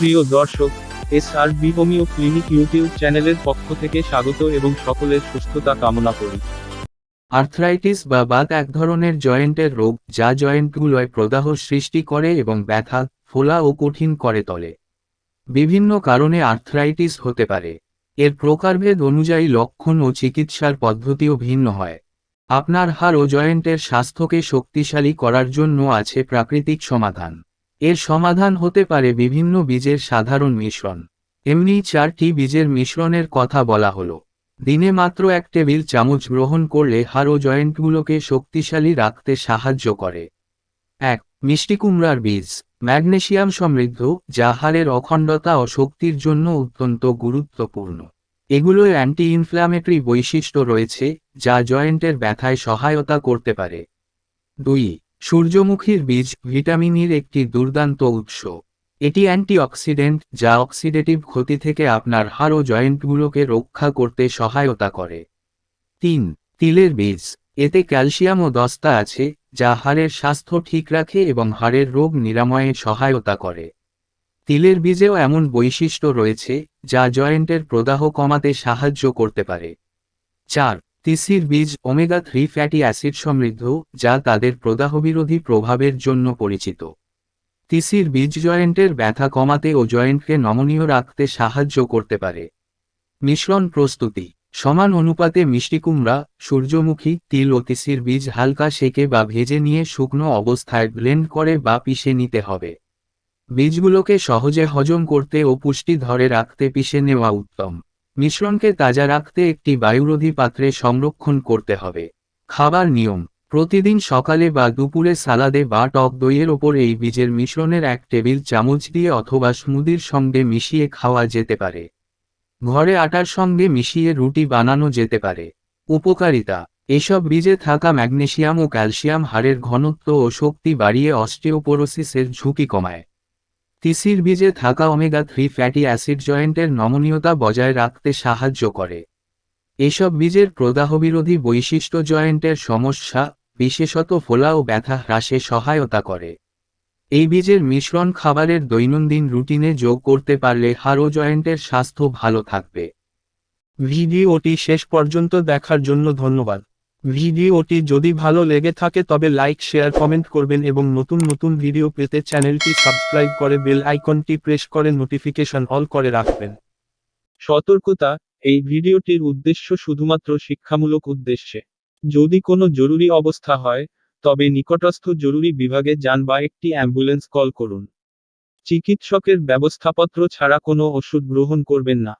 প্রিয় দর্শক S R B homeo clinic YouTube চ্যানেলের পক্ষ থেকে স্বাগত এবং সকলের সুস্থতা কামনা করি। আর্থ্রাইটিস বা বাত এক ধরনের জয়েন্টের রোগ, যা জয়েন্টগুলোয় প্রদাহ সৃষ্টি করে এবং ব্যথা, ফোলা ও কঠিন করে তোলে। বিভিন্ন কারণে আর্থ্রাইটিস হতে পারে। এর প্রকারভেদ অনুযায়ী লক্ষণ ও চিকিৎসার পদ্ধতিও ভিন্ন হয়। আপনার হাড় ও জয়েন্টের স্বাস্থ্যকে শক্তিশালী করার জন্য আছে প্রাকৃতিক সমাধান। এর সমাধান হতে পারে বিভিন্ন বীজের সাধারণ মিশ্রণ। এমনি চারটি বীজের মিশ্রণের কথা বলা হলো। দিনে মাত্র এক টেবিল চামচ গ্রহণ করলে হাড় ও জয়েন্টগুলোকে শক্তিশালী রাখতে সাহায্য করে। এক, মিষ্টি কুমড়ার বীজ। ম্যাগনেসিয়াম সমৃদ্ধ, যা হাড়ের অখণ্ডতা ও শক্তির জন্য অত্যন্ত গুরুত্বপূর্ণ। এগুলোয় অ্যান্টি ইনফ্ল্যামেটরি বৈশিষ্ট্য রয়েছে, যা জয়েন্টের ব্যথায় সহায়তা করতে পারে। দুই সূর্যমুখীর বীজ ভিটামিনের একটি দুর্দান্ত উৎস। এটি অ্যান্টিঅক্সিডেন্ট যা অক্সিডেটিভ ক্ষতি থেকে আপনার হাড় ও জয়েন্টগুলোকে রক্ষা করতে সহায়তা করে। তিন, তিলের বীজ। এতে ক্যালসিয়াম ও দস্তা আছে, যা হাড়ের স্বাস্থ্য ঠিক রাখে এবং হাড়ের রোগ নিরাময়ে সহায়তা করে। তিলের বীজেও এমন বৈশিষ্ট্য রয়েছে, যা জয়েন্টের প্রদাহ কমাতে সাহায্য করতে পারে। চার তিসির বীজ ওমেগা থ্রি ফ্যাটি অ্যাসিড সমৃদ্ধ, যা তাদের প্রদাহবিরোধী প্রভাবের জন্য পরিচিত। তিসির বীজ জয়েন্টের ব্যথা কমাতে ও জয়েন্টকে নমনীয় রাখতে সাহায্য করতে পারে। মিশ্রণ প্রস্তুতি, সমান অনুপাতে মিষ্টি কুমড়া, সূর্যমুখী, তিল ও তিসির বীজ হালকা সেকে বা ভেজে নিয়ে শুকনো অবস্থায় ব্লেন্ড করে বা পিষে নিতে হবে। বীজগুলোকে সহজে হজম করতে ও পুষ্টি ধরে রাখতে পিষে নেওয়া উত্তম। মিশ্রণকে তাজা রাখতে একটি বায়ুরোধী পাত্রে সংরক্ষণ করতে হবে। খাবার নিয়ম। প্রতিদিন সকালে বা দুপুরে সালাদে বা টক দইয়ের ওপর এই বীজের মিশ্রণের এক টেবিল চামচ দিয়ে অথবা স্মুদির সঙ্গে মিশিয়ে খাওয়া যেতে পারে। ঘরে আটার সঙ্গে মিশিয়ে রুটি বানানো যেতে পারে। উপকারিতা। এসব বীজে থাকা ম্যাগনেসিয়াম ও ক্যালসিয়াম হাড়ের ঘনত্ব ও শক্তি বাড়িয়ে অস্টিওপোরোসিসের ঝুঁকি কমায়। তিসির বীজে থাকা ওমেগা থ্রি ফ্যাটি অ্যাসিড জয়েন্টের নমনীয়তা বজায় রাখতে সাহায্য করে। এসব বীজের প্রদাহবিরোধী বৈশিষ্ট্য জয়েন্টের সমস্যা, বিশেষত ফোলা ও ব্যথা হ্রাসে সহায়তা করে। এই বীজের মিশ্রণ খাবারের দৈনন্দিন রুটিনে যোগ করতে পারলে হাড় জয়েন্টের স্বাস্থ্য ভালো থাকবে। ভিডিওটি শেষ পর্যন্ত দেখার জন্য ধন্যবাদ। ভিডিওটি যদি ভালো লেগে থাকে তবে লাইক, শেয়ার, কমেন্ট করবেন এবং নতুন নতুন ভিডিও পেতে চ্যানেলটি সাবস্ক্রাইব করে বেল আইকনটি প্রেস করে নোটিফিকেশন অল করে রাখবেন। সতর্কতা, এই ভিডিওটির উদ্দেশ্য শুধুমাত্র শিক্ষামূলক উদ্দেশ্যে। যদি কোনো জরুরি অবস্থা হয়, তবে নিকটস্থ জরুরি বিভাগে যান বা একটি অ্যাম্বুলেন্স কল করুন। চিকিৎসকের ব্যবস্থাপত্র ছাড়া কোনো ওষুধ গ্রহণ করবেন না।